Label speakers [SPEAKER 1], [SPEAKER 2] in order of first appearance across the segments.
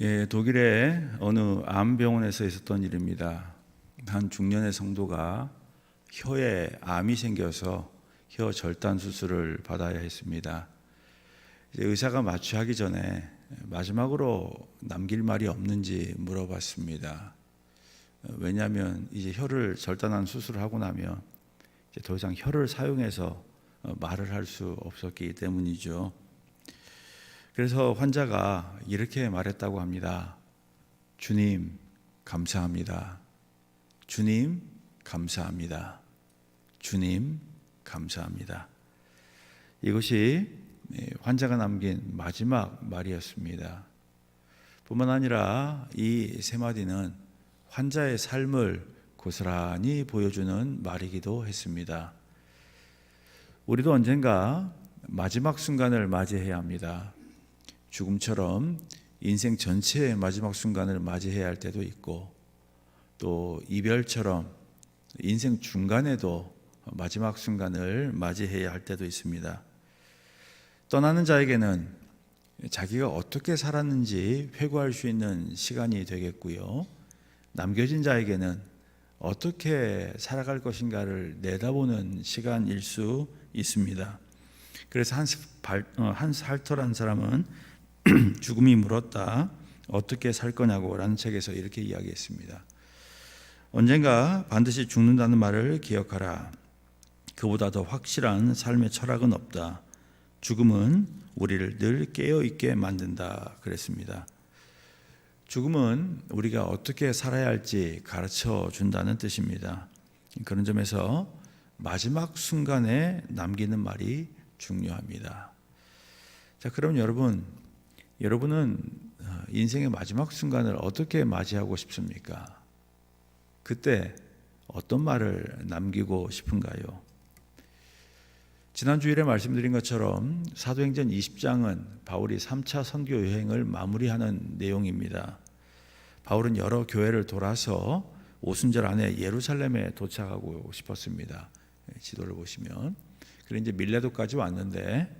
[SPEAKER 1] 예, 독일의 어느 암병원에서 있었던 일입니다. 한 중년의 성도가 혀에 암이 생겨서 혀 절단 수술을 받아야 했습니다. 의사가 마취하기 전에 마지막으로 남길 말이 없는지 물어봤습니다. 왜냐하면 이제 혀를 절단한 수술을 하고 나면 더 이상 혀를 사용해서 말을 할 수 없었기 때문이죠. 그래서 환자가 이렇게 말했다고 합니다. 주님, 감사합니다. 주님, 감사합니다. 주님, 감사합니다. 이것이 환자가 남긴 마지막 말이었습니다. 뿐만 아니라 이 세 마디는 환자의 삶을 고스란히 보여주는 말이기도 했습니다. 우리도 언젠가 마지막 순간을 맞이해야 합니다. 죽음처럼 인생 전체의 마지막 순간을 맞이해야 할 때도 있고 또 이별처럼 인생 중간에도 마지막 순간을 맞이해야 할 때도 있습니다. 떠나는 자에게는 자기가 어떻게 살았는지 회고할 수 있는 시간이 되겠고요. 남겨진 자에게는 어떻게 살아갈 것인가를 내다보는 시간일 수 있습니다. 그래서 한스 발, 어, 한스 할터라는 사람은 죽음이 물었다. 어떻게 살 거냐고 라는 책에서 이렇게 이야기했습니다. 언젠가 반드시 죽는다는 말을 기억하라. 그보다 더 확실한 삶의 철학은 없다. 죽음은 우리를 늘 깨어 있게 만든다. 그랬습니다. 죽음은 우리가 어떻게 살아야 할지 가르쳐 준다는 뜻입니다. 그런 점에서 마지막 순간에 남기는 말이 중요합니다. 자, 그럼 여러분, 여러분은 인생의 마지막 순간을 어떻게 맞이하고 싶습니까? 그때 어떤 말을 남기고 싶은가요? 지난 주일에 말씀드린 것처럼 사도행전 20장은 바울이 3차 선교 여행을 마무리하는 내용입니다. 바울은 여러 교회를 돌아서 오순절 안에 예루살렘에 도착하고 싶었습니다. 지도를 보시면 그리고 이제 밀레도까지 왔는데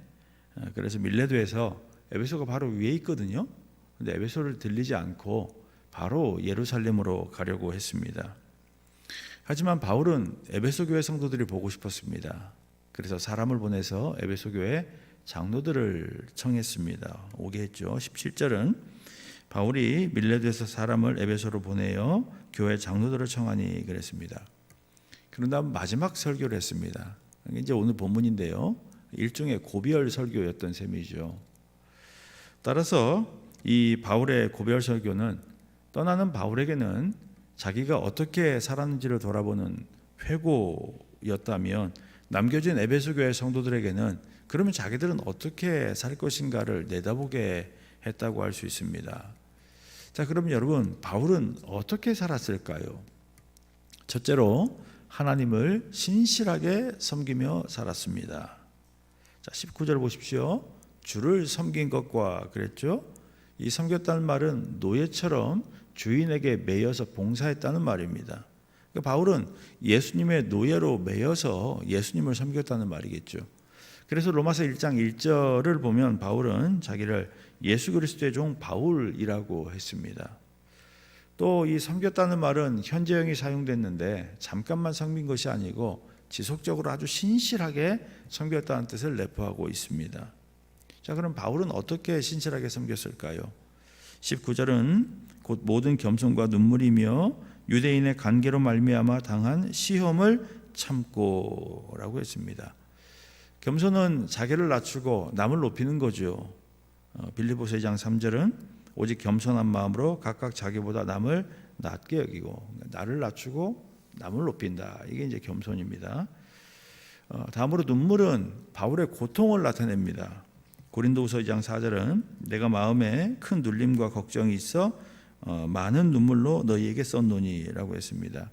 [SPEAKER 1] 그래서 밀레도에서 에베소가 바로 위에 있거든요. 근데 에베소를 들리지 않고 바로 예루살렘으로 가려고 했습니다. 하지만 바울은 에베소 교회 성도들이 보고 싶었습니다. 그래서 사람을 보내서 에베소 교회 장로들을 청했습니다. 오게 했죠. 17절은 바울이 밀레도에서 사람을 에베소로 보내어 교회 장로들을 청하니 그랬습니다. 그런 다음 마지막 설교를 했습니다. 이제 오늘 본문인데요. 일종의 고별 설교였던 셈이죠. 따라서 이 바울의 고별 설교는 떠나는 바울에게는 자기가 어떻게 살았는지를 돌아보는 회고였다면 남겨진 에베소 교회 성도들에게는 그러면 자기들은 어떻게 살 것인가를 내다보게 했다고 할 수 있습니다. 자, 그럼 여러분 바울은 어떻게 살았을까요? 첫째로 하나님을 신실하게 섬기며 살았습니다. 자, 19절 보십시오. 주를 섬긴 것과 그랬죠? 이 섬겼다는 말은 노예처럼 주인에게 매여서 봉사했다는 말입니다. 그러니까 바울은 예수님의 노예로 매여서 예수님을 섬겼다는 말이겠죠. 그래서 로마서 1장 1절을 보면 바울은 자기를 예수 그리스도의 종 바울이라고 했습니다. 또 이 섬겼다는 말은 현재형이 사용됐는데 잠깐만 섬긴 것이 아니고 지속적으로 아주 신실하게 섬겼다는 뜻을 내포하고 있습니다. 자, 그럼 바울은 어떻게 신실하게 섬겼을까요? 19절은 곧 모든 겸손과 눈물이며 유대인의 관계로 말미암아 당한 시험을 참고라고 했습니다. 겸손은 자기를 낮추고 남을 높이는 거죠. 어, 빌리보서 2장 3절은 오직 겸손한 마음으로 각각 자기보다 남을 낮게 여기고 나를 낮추고 남을 높인다. 이게 이제 겸손입니다. 어, 다음으로 눈물은 바울의 고통을 나타냅니다. 고린도후서 2장 4절은 내가 마음에 큰 눌림과 걱정이 있어 어, 많은 눈물로 너희에게 썼노니라고 했습니다.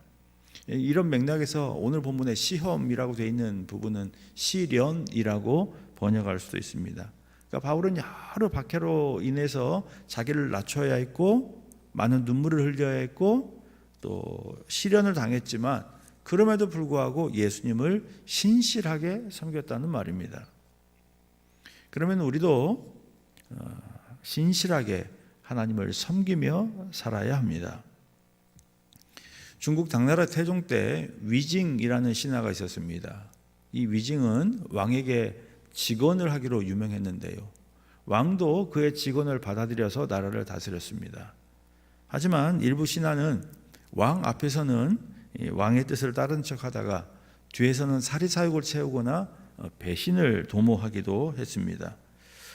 [SPEAKER 1] 이런 맥락에서 오늘 본문의 시험이라고 되어 있는 부분은 시련이라고 번역할 수도 있습니다. 그러니까 바울은 여러 박해로 인해서 자기를 낮춰야 했고 많은 눈물을 흘려야 했고 또 시련을 당했지만 그럼에도 불구하고 예수님을 신실하게 섬겼다는 말입니다. 그러면 우리도 어, 신실하게 하나님을 섬기며 살아야 합니다. 중국 당나라 태종 때 위징이라는 신하가 있었습니다. 이 위징은 왕에게 직언을 하기로 유명했는데요. 왕도 그의 직언을 받아들여서 나라를 다스렸습니다. 하지만 일부 신하는 왕 앞에서는 이 왕의 뜻을 따른 척 하다가 뒤에서는 사리사욕을 채우거나 어, 배신을 도모하기도 했습니다.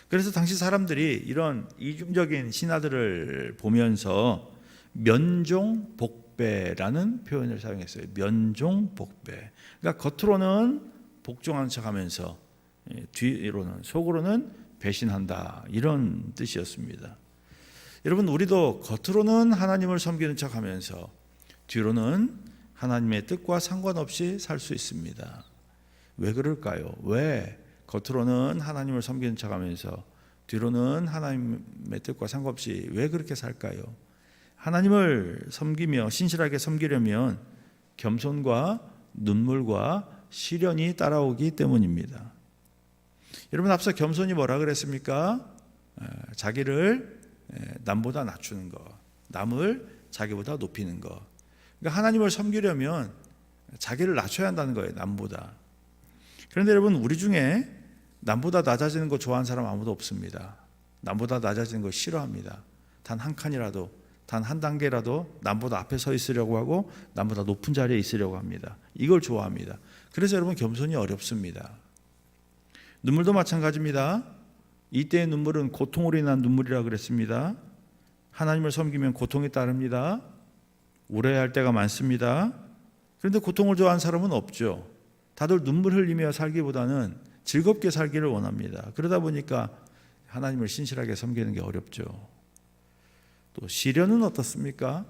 [SPEAKER 1] 그래서 당시 사람들이 이런 이중적인 신하들을 보면서 면종 복배라는 표현을 사용했어요. 면종 복배. 그러니까 겉으로는 복종하는 척하면서 예, 뒤로는 속으로는 배신한다 이런 뜻이었습니다. 여러분 우리도 겉으로는 하나님을 섬기는 척하면서 뒤로는 하나님의 뜻과 상관없이 살 수 있습니다. 왜 그럴까요? 왜 겉으로는 하나님을 섬기는 척하면서 뒤로는 하나님의 뜻과 상관없이 왜 그렇게 살까요? 하나님을 섬기며 신실하게 섬기려면 겸손과 눈물과 시련이 따라오기 때문입니다. 여러분 앞서 겸손이 뭐라 그랬습니까? 에, 자기를 에, 남보다 낮추는 것, 남을 자기보다 높이는 것. 그러니까 하나님을 섬기려면 자기를 낮춰야 한다는 거예요. 남보다. 그런데 여러분 우리 중에 남보다 낮아지는 거 좋아하는 사람 아무도 없습니다. 남보다 낮아지는 거 싫어합니다. 단 한 칸이라도, 단 한 단계라도 남보다 앞에 서 있으려고 하고 남보다 높은 자리에 있으려고 합니다. 이걸 좋아합니다. 그래서 여러분 겸손이 어렵습니다. 눈물도 마찬가지입니다. 이때의 눈물은 고통으로 인한 눈물이라 그랬습니다. 하나님을 섬기면 고통이 따릅니다. 울어야 때가 많습니다. 그런데 고통을 좋아하는 사람은 없죠. 다들 눈물 흘리며 살기보다는 즐겁게 살기를 원합니다. 그러다 보니까 하나님을 신실하게 섬기는 게 어렵죠. 또 시련은 어떻습니까?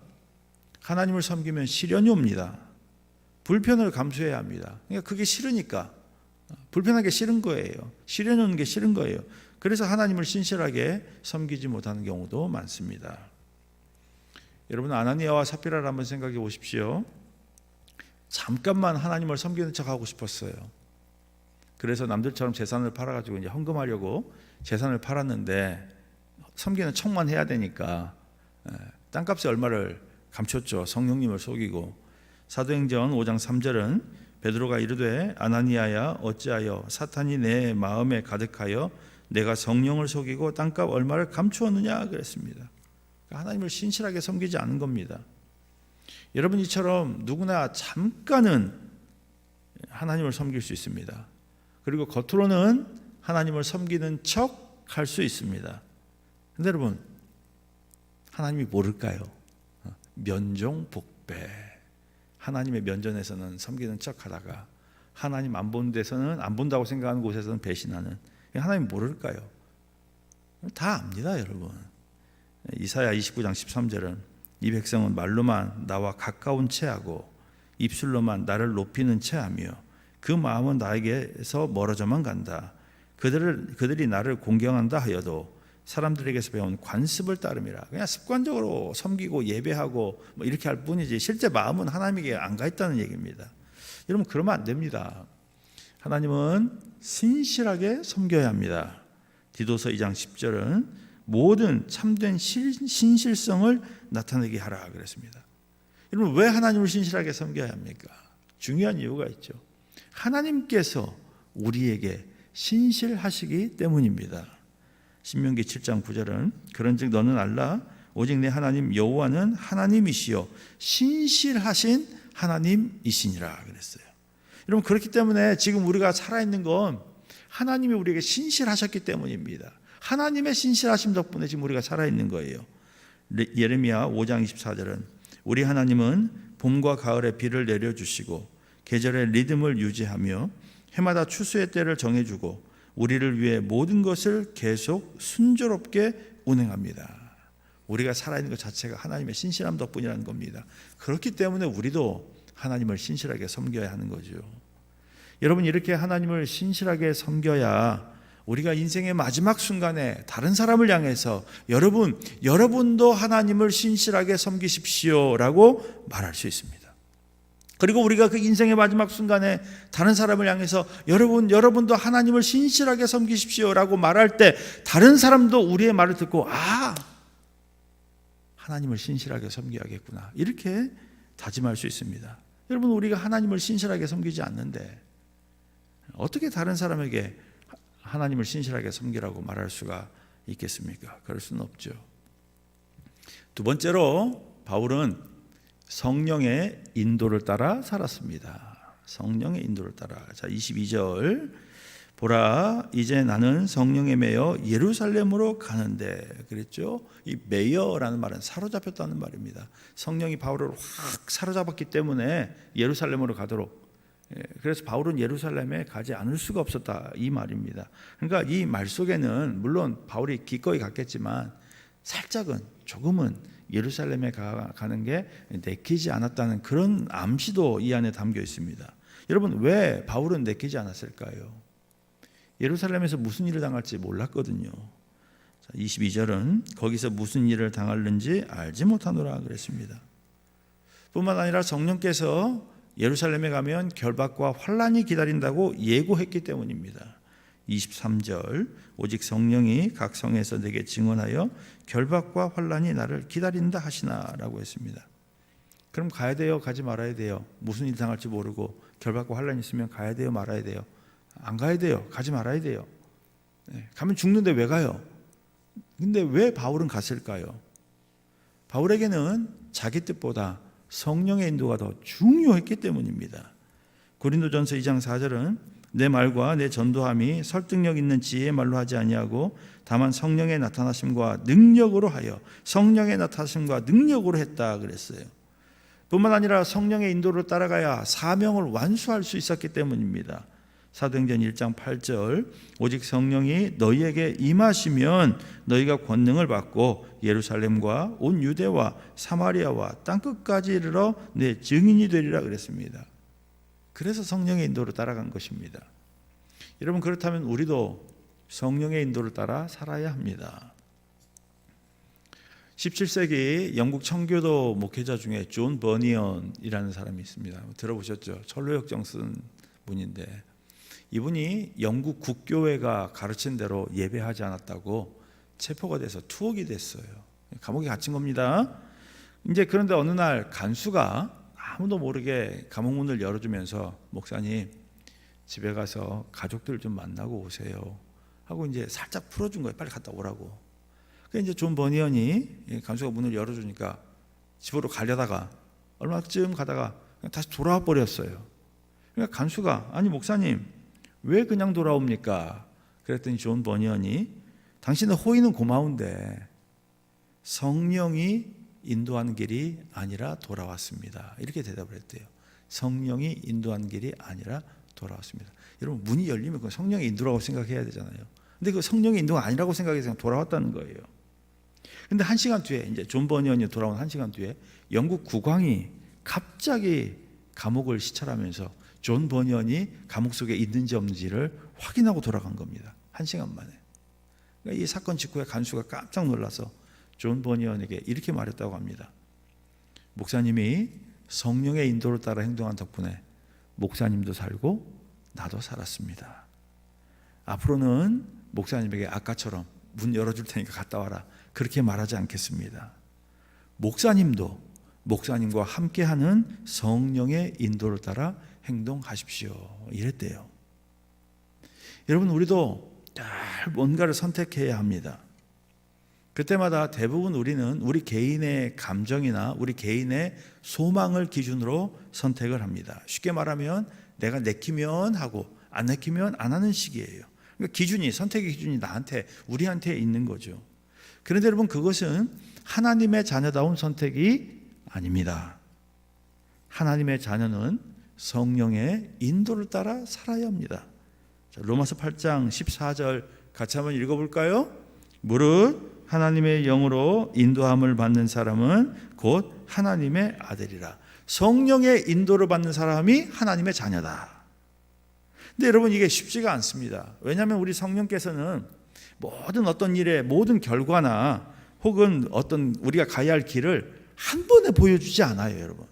[SPEAKER 1] 하나님을 섬기면 시련이 옵니다. 불편을 감수해야 합니다. 그러니까 그게 싫으니까 불편하게 싫은 거예요. 시련이 오는 게 싫은 거예요. 그래서 하나님을 신실하게 섬기지 못하는 경우도 많습니다. 여러분 아나니아와 사피라를 한번 생각해 보십시오. 잠깐만 하나님을 섬기는 척 하고 싶었어요. 그래서 남들처럼 재산을 팔아가지고 이제 헌금하려고 재산을 팔았는데 섬기는 척만 해야 되니까 예, 땅값이 얼마를 감췄죠. 성령님을 속이고 사도행전 5장 3절은 베드로가 이르되 아나니아야 어찌하여 사탄이 내 마음에 가득하여 내가 성령을 속이고 땅값 얼마를 감추었느냐 그랬습니다. 그러니까 하나님을 신실하게 섬기지 않은 겁니다. 여러분 이처럼 누구나 잠깐은 하나님을 섬길 수 있습니다. 그리고 겉으로는 하나님을 섬기는 척 할 수 있습니다. 근데 여러분 하나님이 모를까요? 면종 복배. 하나님의 면전에서는 섬기는 척하다가 하나님 안 본 데서는 안 본다고 생각하는 곳에서는 배신하는 하나님 모를까요? 다 압니다, 여러분. 이사야 29장 13절은 이 백성은 말로만 나와 가까운 채하고 입술로만 나를 높이는 채하며 그 마음은 나에게서 멀어져만 간다. 그들을 그들이 나를 공경한다 하여도 사람들에게서 배운 관습을 따름이라. 그냥 습관적으로 섬기고 예배하고 뭐 이렇게 할 뿐이지 실제 마음은 하나님에게 안 가 있다는 얘기입니다. 여러분 그러면 안 됩니다. 하나님은 신실하게 섬겨야 합니다. 디도서 2장 10절은 모든 참된 신실성을 나타내게 하라 그랬습니다. 여러분 왜 하나님을 신실하게 섬겨야 합니까? 중요한 이유가 있죠. 하나님께서 우리에게 신실하시기 때문입니다. 신명기 7장 9절은 그런즉 너는 알라 오직 내 하나님 여호와는 하나님이시요 신실하신 하나님이시니라 그랬어요. 여러분 그렇기 때문에 지금 우리가 살아 있는 건 하나님이 우리에게 신실하셨기 때문입니다. 하나님의 신실하심 덕분에 지금 우리가 살아 있는 거예요. 예레미야 5장 24절은 우리 하나님은 봄과 가을에 비를 내려 주시고 계절의 리듬을 유지하며 해마다 추수의 때를 정해 주고 우리를 위해 모든 것을 계속 순조롭게 운행합니다. 우리가 살아있는 것 자체가 하나님의 신실함 덕분이라는 겁니다. 그렇기 때문에 우리도 하나님을 신실하게 섬겨야 하는 거죠. 여러분 이렇게 하나님을 신실하게 섬겨야 우리가 인생의 마지막 순간에 다른 사람을 향해서 여러분 여러분도 하나님을 신실하게 섬기십시오 라고 말할 수 있습니다. 그리고 우리가 그 인생의 마지막 순간에 다른 사람을 향해서 여러분, 여러분도 하나님을 신실하게 섬기십시오 라고 말할 때 다른 사람도 우리의 말을 듣고 아, 하나님을 신실하게 섬겨야겠구나. 이렇게 다짐할 수 있습니다. 여러분 우리가 하나님을 신실하게 섬기지 않는데 어떻게 다른 사람에게 하나님을 신실하게 섬기라고 말할 수가 있겠습니까? 그럴 수는 없죠. 두 번째로 바울은 성령의 인도를 따라 살았습니다. 성령의 인도를 따라. 자, 22절. 보라, 이제 나는 성령에 매여 예루살렘으로 가는데 그랬죠? 이 매여라는 말은 사로잡혔다는 말입니다. 성령이 바울을 확 사로잡았기 때문에 예루살렘으로 가도록 예, 그래서 바울은 예루살렘에 가지 않을 수가 없었다 이 말입니다. 그러니까 이 말 속에는 물론 바울이 기꺼이 갔겠지만 살짝은 조금은 예루살렘에 가, 가는 게 내키지 않았다는 그런 암시도 이 안에 담겨 있습니다. 여러분 왜 바울은 내키지 않았을까요? 예루살렘에서 무슨 일을 당할지 몰랐거든요. 22절은 거기서 무슨 일을 당할는지 알지 못하노라 그랬습니다. 뿐만 아니라 성령께서 예루살렘에 가면 결박과 환란이 기다린다고 예고했기 때문입니다. 23절 오직 성령이 각 성에서 내게 증언하여 결박과 환란이 나를 기다린다 하시나라고 했습니다. 그럼 가야 돼요, 가지 말아야 돼요. 무슨 일 당할지 모르고 결박과 환란이 있으면 가야 돼요, 말아야 돼요. 안 가야 돼요, 가지 말아야 돼요. 네, 가면 죽는데 왜 가요? 근데 왜 바울은 갔을까요? 바울에게는 자기 뜻보다 성령의 인도가 더 중요했기 때문입니다. 고린도전서 2장 4절은 내 말과 내 전도함이 설득력 있는 지혜의 말로 하지 아니하고 다만 성령의 나타나심과 능력으로 하여 성령의 나타나심과 능력으로 했다 그랬어요. 뿐만 아니라 성령의 인도를 따라가야 사명을 완수할 수 있었기 때문입니다. 사도행전 1장 8절 오직 성령이 너희에게 임하시면 너희가 권능을 받고 예루살렘과 온 유대와 사마리아와 땅 끝까지 이르러 내 증인이 되리라 그랬습니다. 그래서 성령의 인도를 따라간 것입니다. 여러분 그렇다면 우리도 성령의 인도를 따라 살아야 합니다. 17세기 영국 청교도 목회자 중에 존 버니언이라는 사람이 있습니다. 들어보셨죠? 철로역정 쓴 분인데 이분이 영국 국교회가 가르친 대로 예배하지 않았다고 체포가 돼서 투옥이 됐어요. 감옥에 갇힌 겁니다. 이제 그런데 어느 날 간수가 아무도 모르게 감옥 문을 열어주면서 목사님 집에 가서 가족들 좀 만나고 오세요 하고 이제 살짝 풀어준 거예요. 빨리 갔다 오라고. 그 이제 존 버니언이 간수가 문을 열어주니까 집으로 가려다가 얼마쯤 가다가 다시 돌아와 버렸어요. 그러니까 간수가 아니 목사님 왜 그냥 돌아옵니까? 그랬더니 존 버니언이 당신의 호의는 고마운데 성령이 인도하는 길이 아니라 돌아왔습니다. 이렇게 대답을 했대요. 성령이 인도하는 길이 아니라 돌아왔습니다. 여러분 문이 열리면 그 성령의 인도라고 생각해야 되잖아요. 근데 그 성령의 인도가 아니라고 생각해서 돌아왔다는 거예요. 근데 한 시간 뒤에 이제 존 버니언이 돌아온 한 시간 뒤에 영국 국왕이 갑자기 감옥을 시찰하면서 존 버니언이 감옥 속에 있는지 없는지를 확인하고 돌아간 겁니다. 한 시간 만에. 그러니까 이 사건 직후에 간수가 깜짝 놀라서 존 버니언에게 이렇게 말했다고 합니다. 목사님이 성령의 인도를 따라 행동한 덕분에 목사님도 살고 나도 살았습니다. 앞으로는 목사님에게 아까처럼 문 열어줄 테니까 갔다 와라. 그렇게 말하지 않겠습니다. 목사님도 목사님과 함께하는 성령의 인도를 따라 행동하십시오. 이랬대요. 여러분 우리도 잘 뭔가를 선택해야 합니다. 그때마다 대부분 우리는 우리 개인의 감정이나 우리 개인의 소망을 기준으로 선택을 합니다. 쉽게 말하면 내가 내키면 하고 안 내키면 안 하는 식이에요. 그러니까 기준이 선택의 기준이 나한테 우리한테 있는 거죠. 그런데 여러분 그것은 하나님의 자녀다운 선택이 아닙니다. 하나님의 자녀는 성령의 인도를 따라 살아야 합니다. 자, 로마서 8장 14절 같이 한번 읽어볼까요? 무릇 하나님의 영으로 인도함을 받는 사람은 곧 하나님의 아들이라. 성령의 인도를 받는 사람이 하나님의 자녀다. 근데 여러분 이게 쉽지가 않습니다. 왜냐하면 우리 성령께서는 모든 어떤 일의 모든 결과나 혹은 어떤 우리가 가야 할 길을 한 번에 보여주지 않아요, 여러분.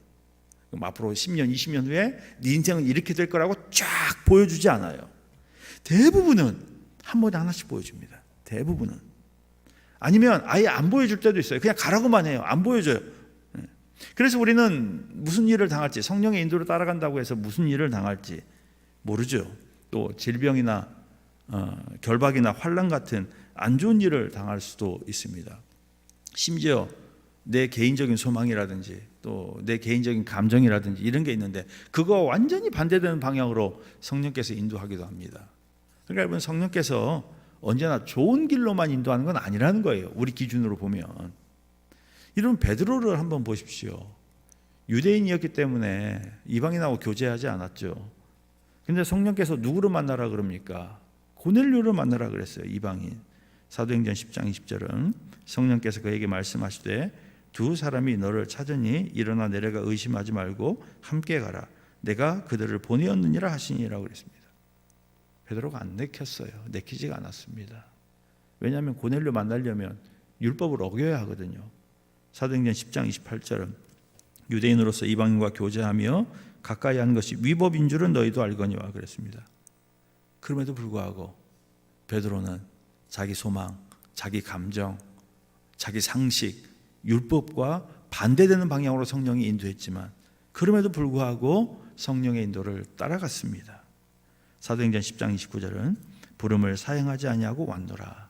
[SPEAKER 1] 그럼 앞으로 10년, 20년 후에 네 인생은 이렇게 될 거라고 쫙 보여주지 않아요. 대부분은 한 번에 하나씩 보여줍니다. 대부분은. 아니면 아예 안 보여줄 때도 있어요. 그냥 가라고만 해요. 안 보여줘요. 예. 그래서 우리는 무슨 일을 당할지 성령의 인도를 따라간다고 해서 무슨 일을 당할지 모르죠. 또 질병이나 어, 결박이나 환란 같은 안 좋은 일을 당할 수도 있습니다. 심지어 내 개인적인 소망이라든지 또 내 개인적인 감정이라든지 이런 게 있는데 그거 완전히 반대되는 방향으로 성령께서 인도하기도 합니다. 그러니까 여러분 성령께서 언제나 좋은 길로만 인도하는 건 아니라는 거예요. 우리 기준으로 보면. 이런 베드로를 한번 보십시오. 유대인이었기 때문에 이방인하고 교제하지 않았죠. 근데 성령께서 누구를 만나라 그럽니까? 고넬료를 만나라 그랬어요. 이방인. 사도행전 10장 20절은 성령께서 그에게 말씀하시되 두 사람이 너를 찾으니 일어나 내려가 의심하지 말고 함께 가라. 내가 그들을 보내었느니라 하시니라고 그랬습니다. 베드로가 안 내켰어요. 내키지가 않았습니다. 왜냐하면 고넬료 만나려면 율법을 어겨야 하거든요. 사도행전 10장 28절은 유대인으로서 이방인과 교제하며 가까이 하는 것이 위법인 줄은 너희도 알거니와 그랬습니다. 그럼에도 불구하고 베드로는 자기 소망, 자기 감정, 자기 상식, 율법과 반대되는 방향으로 성령이 인도했지만 그럼에도 불구하고 성령의 인도를 따라갔습니다. 사도행전 10장 29절은 부름을 사행하지 아니하고 왔노라.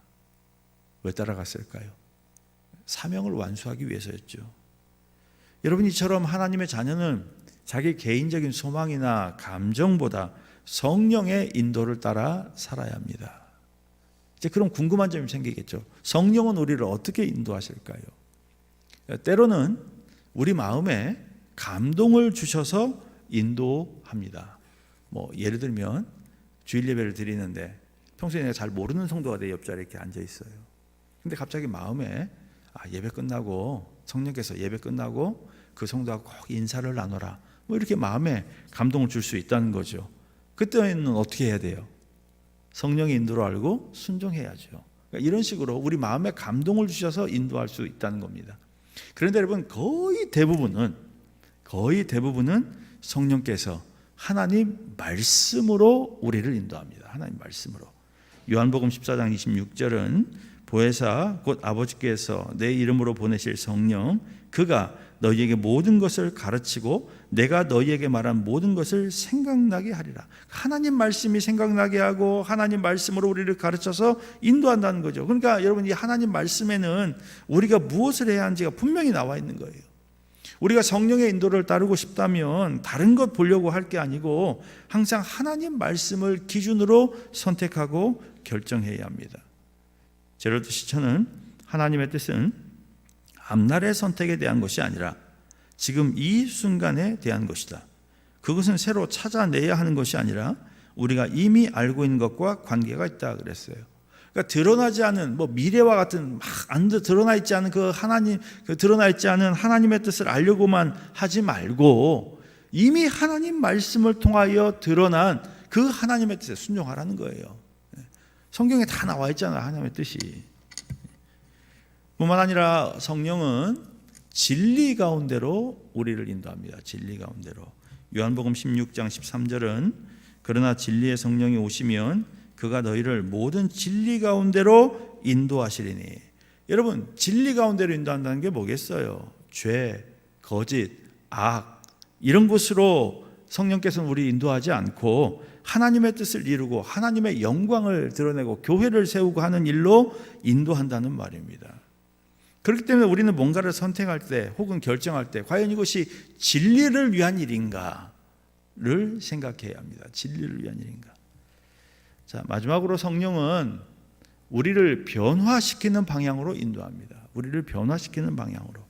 [SPEAKER 1] 왜 따라갔을까요? 사명을 완수하기 위해서였죠. 여러분 이처럼 하나님의 자녀는 자기 개인적인 소망이나 감정보다 성령의 인도를 따라 살아야 합니다. 이제 그런 궁금한 점이 생기겠죠. 성령은 우리를 어떻게 인도하실까요? 때로는 우리 마음에 감동을 주셔서 인도합니다. 뭐 예를 들면 주일 예배를 드리는데 평소에 내가 잘 모르는 성도가 내 옆자리에 이렇게 앉아 있어요. 근데 갑자기 마음에 아, 예배 끝나고 성령께서 예배 끝나고 그 성도하고 꼭 인사를 나눠라. 뭐 이렇게 마음에 감동을 줄 수 있다는 거죠. 그때는 어떻게 해야 돼요? 성령의 인도로 알고 순종해야죠. 그러니까 이런 식으로 우리 마음에 감동을 주셔서 인도할 수 있다는 겁니다. 그런데 여러분 거의 대부분은 거의 대부분은 성령께서 하나님 말씀으로 우리를 인도합니다. 하나님 말씀으로. 요한복음 14장 26절은 보혜사 곧 아버지께서 내 이름으로 보내실 성령 그가 너희에게 모든 것을 가르치고 내가 너희에게 말한 모든 것을 생각나게 하리라. 하나님 말씀이 생각나게 하고 하나님 말씀으로 우리를 가르쳐서 인도한다는 거죠. 그러니까 여러분 이 하나님 말씀에는 우리가 무엇을 해야 하는지가 분명히 나와 있는 거예요. 우리가 성령의 인도를 따르고 싶다면 다른 것 보려고 할 게 아니고 항상 하나님 말씀을 기준으로 선택하고 결정해야 합니다. 제로드 시천은 하나님의 뜻은 앞날의 선택에 대한 것이 아니라 지금 이 순간에 대한 것이다. 그것은 새로 찾아내야 하는 것이 아니라 우리가 이미 알고 있는 것과 관계가 있다 그랬어요. 그러니까 드러나지 않은 뭐 미래와 같은 막안 드러나 있지 않은 그 하나님 그 드러나 있지 않은 하나님의 뜻을 알려고만 하지 말고 이미 하나님 말씀을 통하여 드러난 그 하나님의 뜻에 순종하라는 거예요. 성경에 다 나와 있잖아 하나님의 뜻이. 뿐만 아니라 성령은 진리 가운데로 우리를 인도합니다. 진리 가운데로. 요한복음 16장 13절은 그러나 진리의 성령이 오시면 그가 너희를 모든 진리 가운데로 인도하시리니. 여러분, 진리 가운데로 인도한다는 게 뭐겠어요? 죄, 거짓, 악 이런 곳으로 성령께서는 우리 인도하지 않고 하나님의 뜻을 이루고 하나님의 영광을 드러내고 교회를 세우고 하는 일로 인도한다는 말입니다. 그렇기 때문에 우리는 뭔가를 선택할 때 혹은 결정할 때 과연 이것이 진리를 위한 일인가를 생각해야 합니다. 진리를 위한 일인가. 자, 마지막으로 성령은 우리를 변화시키는 방향으로 인도합니다. 우리를 변화시키는 방향으로.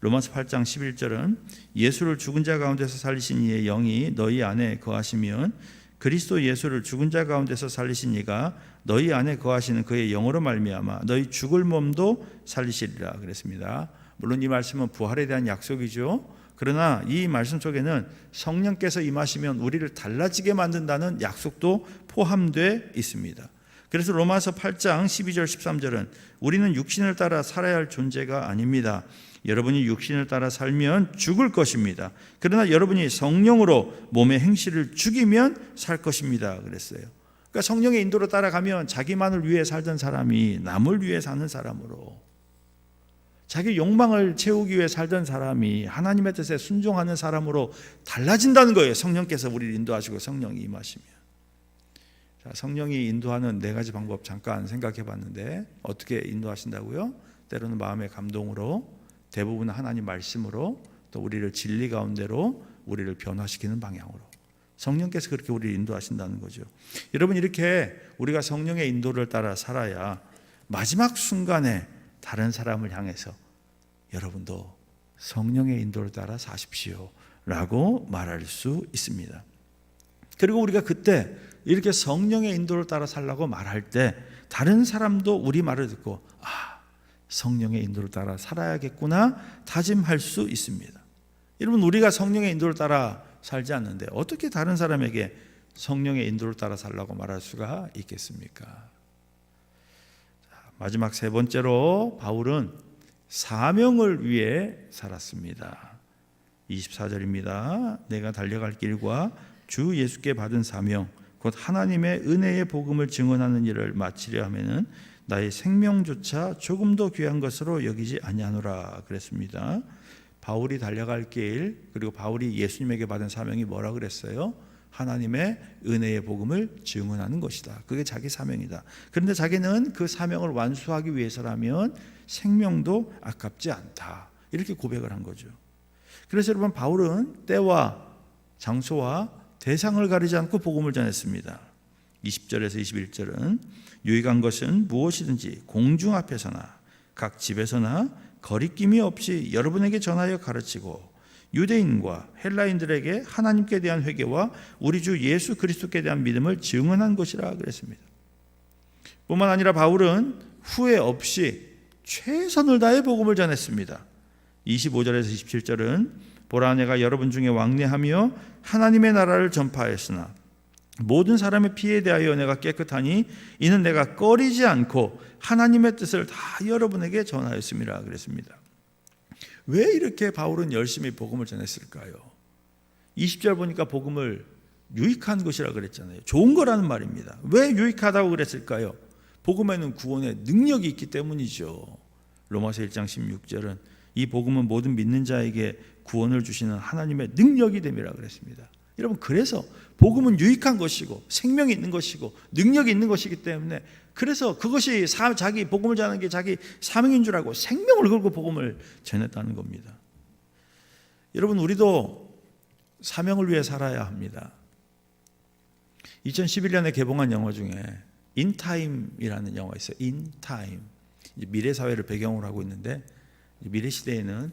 [SPEAKER 1] 로마서 8장 11절은 예수를 죽은 자 가운데서 살리신 이의 영이 너희 안에 거하시면 그리스도 예수를 죽은 자 가운데서 살리신 이가 너희 안에 거하시는 그의 영으로 말미암아 너희 죽을 몸도 살리시리라 그랬습니다. 물론 이 말씀은 부활에 대한 약속이죠. 그러나 이 말씀 속에는 성령께서 임하시면 우리를 달라지게 만든다는 약속도 포함되어 있습니다. 그래서 로마서 8장 12절 13절은 우리는 육신을 따라 살아야 할 존재가 아닙니다. 여러분이 육신을 따라 살면 죽을 것입니다. 그러나 여러분이 성령으로 몸의 행실을 죽이면 살 것입니다. 그랬어요. 그러니까 성령의 인도로 따라가면 자기만을 위해 살던 사람이 남을 위해 사는 사람으로 자기 욕망을 채우기 위해 살던 사람이 하나님의 뜻에 순종하는 사람으로 달라진다는 거예요. 성령께서 우리를 인도하시고 성령이 임하시면. 자, 성령이 인도하는 네 가지 방법 잠깐 생각해 봤는데 어떻게 인도하신다고요? 때로는 마음의 감동으로 대부분은 하나님 말씀으로 또 우리를 진리 가운데로 우리를 변화시키는 방향으로 성령께서 그렇게 우리를 인도하신다는 거죠. 여러분 이렇게 우리가 성령의 인도를 따라 살아야 마지막 순간에 다른 사람을 향해서 여러분도 성령의 인도를 따라 사십시오 라고 말할 수 있습니다. 그리고 우리가 그때 이렇게 성령의 인도를 따라 살라고 말할 때 다른 사람도 우리 말을 듣고 아 성령의 인도를 따라 살아야겠구나 다짐할 수 있습니다. 여러분 우리가 성령의 인도를 따라 살지 않는데 어떻게 다른 사람에게 성령의 인도를 따라 살라고 말할 수가 있겠습니까? 자, 마지막 세 번째로 바울은 사명을 위해 살았습니다. 24절입니다. 내가 달려갈 길과 주 예수께 받은 사명 곧 하나님의 은혜의 복음을 증언하는 일을 마치려 하면은 나의 생명조차 조금도 귀한 것으로 여기지 아니하노라 그랬습니다. 바울이 달려갈 길 그리고 바울이 예수님에게 받은 사명이 뭐라 그랬어요? 하나님의 은혜의 복음을 증언하는 것이다. 그게 자기 사명이다. 그런데 자기는 그 사명을 완수하기 위해서라면 생명도 아깝지 않다. 이렇게 고백을 한 거죠. 그래서 여러분 바울은 때와 장소와 대상을 가리지 않고 복음을 전했습니다. 20절에서 21절은 유익한 것은 무엇이든지 공중 앞에서나 각 집에서나 거리낌이 없이 여러분에게 전하여 가르치고 유대인과 헬라인들에게 하나님께 대한 회개와 우리 주 예수 그리스도께 대한 믿음을 증언한 것이라 그랬습니다. 뿐만 아니라 바울은 후회 없이 최선을 다해 복음을 전했습니다. 25절에서 27절은 보라 내가 여러분 중에 왕래하며 하나님의 나라를 전파하였으나 모든 사람의 피에 대하여 내가 깨끗하니 이는 내가 꺼리지 않고 하나님의 뜻을 다 여러분에게 전하였습니다. 그랬습니다. 왜 이렇게 바울은 열심히 복음을 전했을까요? 20절 보니까 복음을 유익한 것이라 그랬잖아요. 좋은 거라는 말입니다. 왜 유익하다고 그랬을까요? 복음에는 구원의 능력이 있기 때문이죠. 로마서 1장 16절은 이 복음은 모든 믿는 자에게 구원을 주시는 하나님의 능력이 됨이라 그랬습니다. 여러분 그래서 복음은 유익한 것이고 생명이 있는 것이고 능력이 있는 것이기 때문에 그래서 그것이 사, 자기 복음을 전하는 게 자기 사명인 줄 알고 생명을 걸고 복음을 전했다는 겁니다. 여러분 우리도 사명을 위해 살아야 합니다. 2011년에 개봉한 영화 중에 인타임이라는 영화 있어요. 인타임. 미래 사회를 배경으로 하고 있는데 미래 시대에는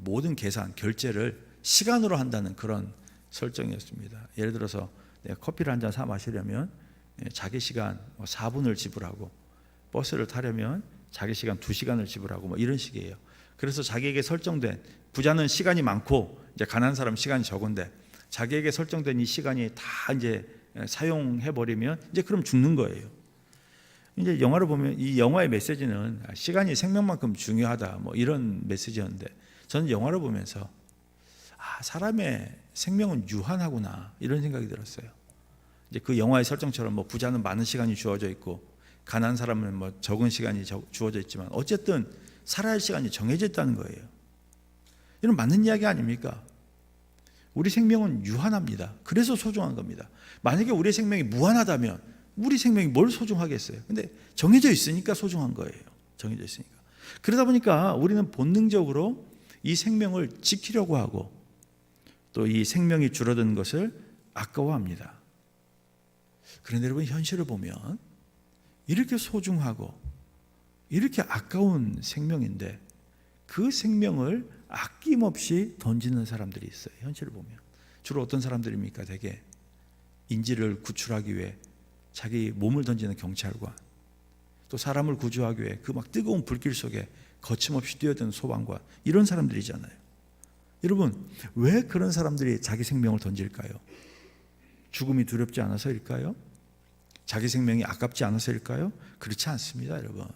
[SPEAKER 1] 모든 계산, 결제를 시간으로 한다는 그런 설정이었습니다. 예를 들어서 내가 커피를 한 잔 사 마시려면 예, 자기 시간 4분을 지불하고 버스를 타려면 자기 시간 2시간을 지불하고 뭐 이런 식이에요. 그래서 자기에게 설정된 부자는 시간이 많고 이제 가난한 사람 시간이 적은데 자기에게 설정된 이 시간이 다 이제 사용해 버리면 이제 그럼 죽는 거예요. 이제 영화를 보면 이 영화의 메시지는 시간이 생명만큼 중요하다 뭐 이런 메시지였는데 저는 영화를 보면서 아 사람의 생명은 유한하구나 이런 생각이 들었어요. 이제 그 영화의 설정처럼 뭐 부자는 많은 시간이 주어져 있고 가난한 사람은 뭐 적은 시간이 주어져 있지만 어쨌든 살아야 할 시간이 정해져 있다는 거예요. 이런 맞는 이야기 아닙니까? 우리 생명은 유한합니다. 그래서 소중한 겁니다. 만약에 우리 생명이 무한하다면 우리 생명이 뭘 소중하겠어요? 근데 정해져 있으니까 소중한 거예요. 정해져 있으니까. 그러다 보니까 우리는 본능적으로 이 생명을 지키려고 하고 또 이 생명이 줄어든 것을 아까워합니다. 그런데 여러분 현실을 보면 이렇게 소중하고 이렇게 아까운 생명인데 그 생명을 아낌없이 던지는 사람들이 있어요. 현실을 보면 주로 어떤 사람들입니까? 대개 인지를 구출하기 위해 자기 몸을 던지는 경찰관, 또 사람을 구조하기 위해 그 막 뜨거운 불길 속에 거침없이 뛰어드는 소방관 이런 사람들이잖아요. 여러분 왜 그런 사람들이 자기 생명을 던질까요? 죽음이 두렵지 않아서일까요? 자기 생명이 아깝지 않아서일까요? 그렇지 않습니다, 여러분.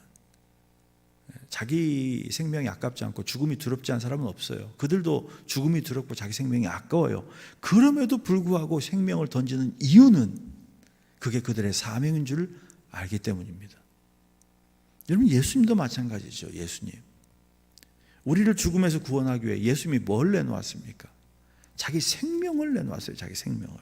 [SPEAKER 1] 자기 생명이 아깝지 않고 죽음이 두렵지 않은 사람은 없어요. 그들도 죽음이 두렵고 자기 생명이 아까워요. 그럼에도 불구하고 생명을 던지는 이유는 그게 그들의 사명인 줄 알기 때문입니다. 여러분 예수님도 마찬가지죠. 예수님. 우리를 죽음에서 구원하기 위해 예수님이 뭘 내놓았습니까? 자기 생명을 내놓았어요. 자기 생명을.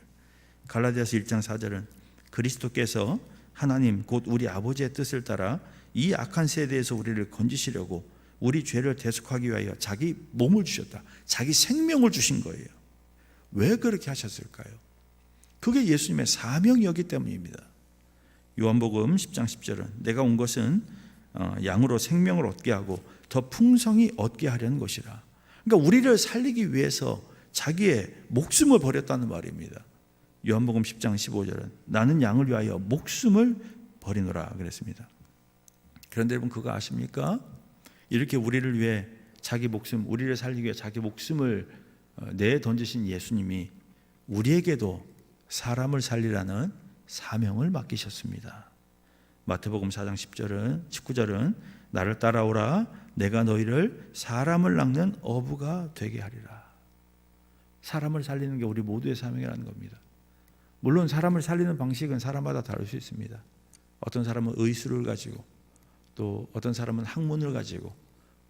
[SPEAKER 1] 갈라디아서 1장 4절은 그리스도께서 하나님 곧 우리 아버지의 뜻을 따라 이 악한 세대에서 우리를 건지시려고 우리 죄를 대속하기 위하여 자기 몸을 주셨다. 자기 생명을 주신 거예요. 왜 그렇게 하셨을까요? 그게 예수님의 사명이었기 때문입니다. 요한복음 10장 10절은 내가 온 것은 어, 양으로 생명을 얻게 하고 더 풍성히 얻게 하려는 것이라. 그러니까 우리를 살리기 위해서 자기의 목숨을 버렸다는 말입니다. 요한복음 10장 15절은 나는 양을 위하여 목숨을 버리노라 그랬습니다. 그런데 여러분 그거 아십니까? 이렇게 우리를 위해 자기 목숨, 우리를 살리기 위해 자기 목숨을 어, 내 던지신 예수님이 우리에게도 사람을 살리라는 사명을 맡기셨습니다. 마태복음 4장 10절은 19절은 나를 따라오라 내가 너희를 사람을 낚는 어부가 되게 하리라. 사람을 살리는 게 우리 모두의 사명이라는 겁니다. 물론 사람을 살리는 방식은 사람마다 다를 수 있습니다. 어떤 사람은 의술을 가지고 또 어떤 사람은 학문을 가지고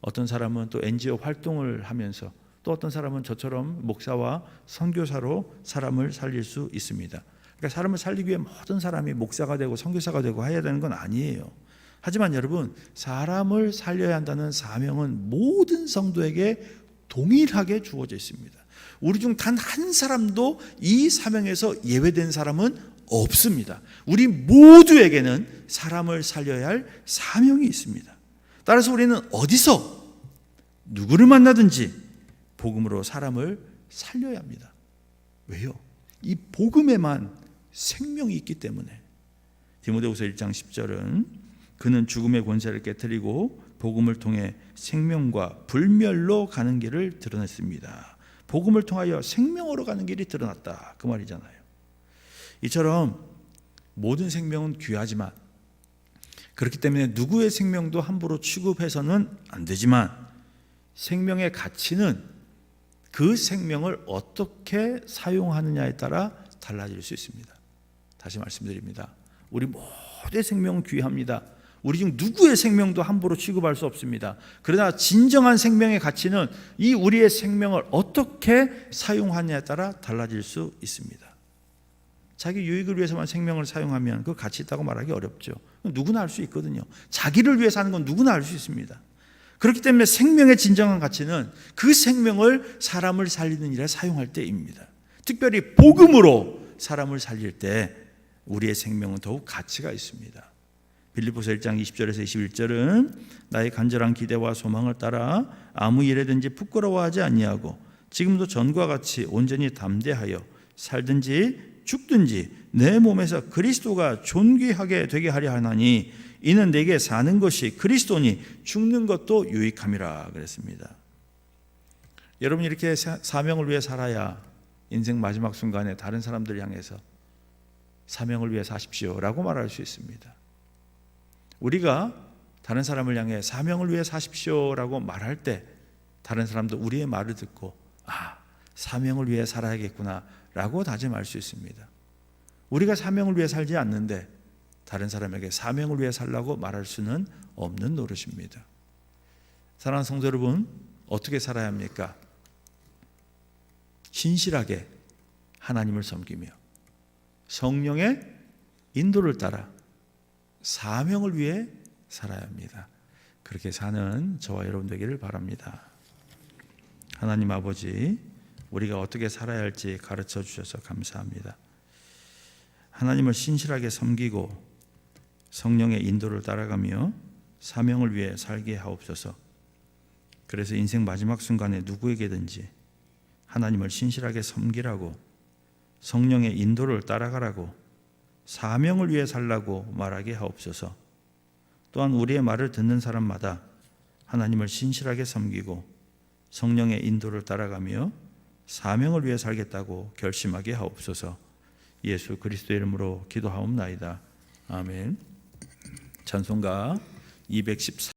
[SPEAKER 1] 어떤 사람은 또 NGO 활동을 하면서 또 어떤 사람은 저처럼 목사와 선교사로 사람을 살릴 수 있습니다. 그러니까 사람을 살리기 위해 모든 사람이 목사가 되고 선교사가 되고 해야 되는 건 아니에요. 하지만 여러분 사람을 살려야 한다는 사명은 모든 성도에게 동일하게 주어져 있습니다. 우리 중 단 한 사람도 이 사명에서 예외된 사람은 없습니다. 우리 모두에게는 사람을 살려야 할 사명이 있습니다. 따라서 우리는 어디서 누구를 만나든지 복음으로 사람을 살려야 합니다. 왜요? 이 복음에만 생명이 있기 때문에. 디모데후서 1장 10절은 그는 죽음의 권세를 깨뜨리고 복음을 통해 생명과 불멸로 가는 길을 드러냈습니다. 복음을 통하여 생명으로 가는 길이 드러났다. 그 말이잖아요. 이처럼 모든 생명은 귀하지만 그렇기 때문에 누구의 생명도 함부로 취급해서는 안 되지만 생명의 가치는 그 생명을 어떻게 사용하느냐에 따라 달라질 수 있습니다. 다시 말씀드립니다. 우리 모두의 생명은 귀합니다. 우리 중 누구의 생명도 함부로 취급할 수 없습니다. 그러나 진정한 생명의 가치는 이 우리의 생명을 어떻게 사용하느냐에 따라 달라질 수 있습니다. 자기 유익을 위해서만 생명을 사용하면 그 가치 있다고 말하기 어렵죠. 누구나 할수 있거든요. 자기를 위해서 하는 건 누구나 할수 있습니다. 그렇기 때문에 생명의 진정한 가치는 그 생명을 사람을 살리는 일에 사용할 때입니다. 특별히 복음으로 사람을 살릴 때 우리의 생명은 더욱 가치가 있습니다. 빌립보서 1장 20절에서 21절은 나의 간절한 기대와 소망을 따라 아무 일에든지 부끄러워하지 아니하고 지금도 전과 같이 온전히 담대하여 살든지 죽든지 내 몸에서 그리스도가 존귀하게 되게 하려 하나니 이는 내게 사는 것이 그리스도니 죽는 것도 유익함이라 그랬습니다. 여러분 이렇게 사명을 위해 살아야 인생 마지막 순간에 다른 사람들 향해서 사명을 위해 사십시오라고 말할 수 있습니다. 우리가 다른 사람을 향해 사명을 위해 사십시오라고 말할 때 다른 사람도 우리의 말을 듣고 아 사명을 위해 살아야겠구나라고 다짐할 수 있습니다. 우리가 사명을 위해 살지 않는데 다른 사람에게 사명을 위해 살라고 말할 수는 없는 노릇입니다. 사랑하는 성도 여러분, 어떻게 살아야 합니까? 신실하게 하나님을 섬기며 성령의 인도를 따라 사명을 위해 살아야 합니다. 그렇게 사는 저와 여러분 되기를 바랍니다. 하나님 아버지, 우리가 어떻게 살아야 할지 가르쳐 주셔서 감사합니다. 하나님을 신실하게 섬기고 성령의 인도를 따라가며 사명을 위해 살게 하옵소서. 그래서 인생 마지막 순간에 누구에게든지 하나님을 신실하게 섬기라고 성령의 인도를 따라가라고 사명을 위해 살라고 말하게 하옵소서. 또한 우리의 말을 듣는 사람마다 하나님을 신실하게 섬기고 성령의 인도를 따라가며 사명을 위해 살겠다고 결심하게 하옵소서. 예수 그리스도 이름으로 기도하옵나이다. 아멘. 찬송가 214